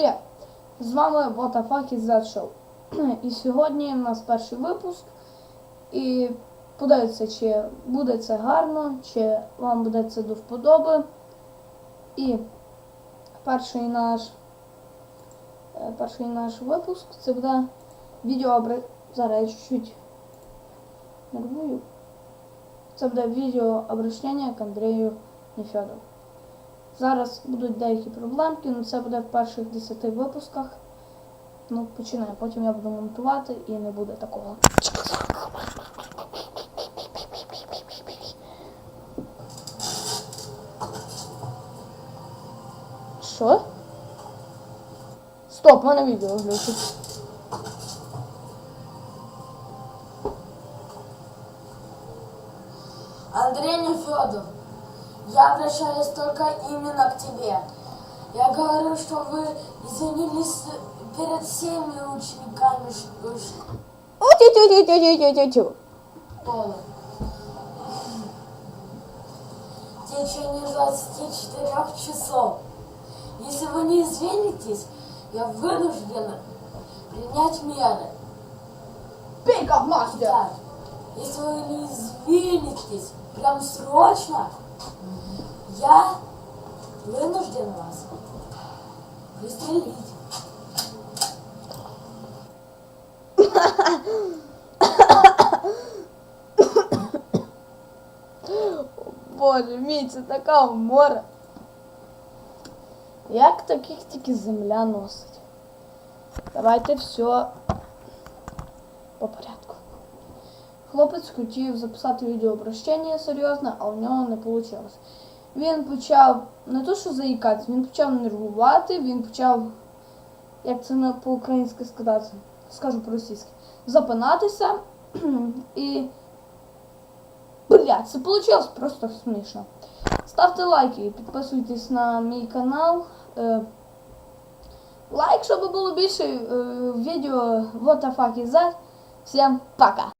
Привіт! З вами fuck is that show. І сьогодні у нас перший випуск. І подивіться, чи буде це гарно, чи вам буде це до вподоби. І перший наш е, перший наш випуск це буде відео. Зараз я чуть-чуть нервую. Це буде відео обращення к Андрію Нефьодову. Зараз будуть деякі проблемки, але це буде в перших 10 випусках. Ну, починаємо. Потім я буду монтувати і не буде такого. Що? Стоп, в мене відео глючить. Андрей Нефедов, я обращаюсь только именно к тебе. Я говорю, что вы извинились перед всеми учениками школы. В течение 24 часов. Если вы не извинитесь, я вынуждена принять меры. Мастер! Так, если вы не извинитесь прям срочно, я вынужден вас пристрелить. Боже мій, це така умора. Як таких тільки земля носить? Давайте все по порядку. Хлопець хотів записати відеообращення серйозне, а у нього не вийшло. Він почав не то, що заїкатися, він почав нервувати, він почав, як це по-українськи сказати, скажу по-російськи, запинатися і Блядь, це вийшло просто смішно. Ставте лайки, підписуйтесь на мій канал. Е, лайк, щоб було більше е, відео What the fuck is that. Всім пока!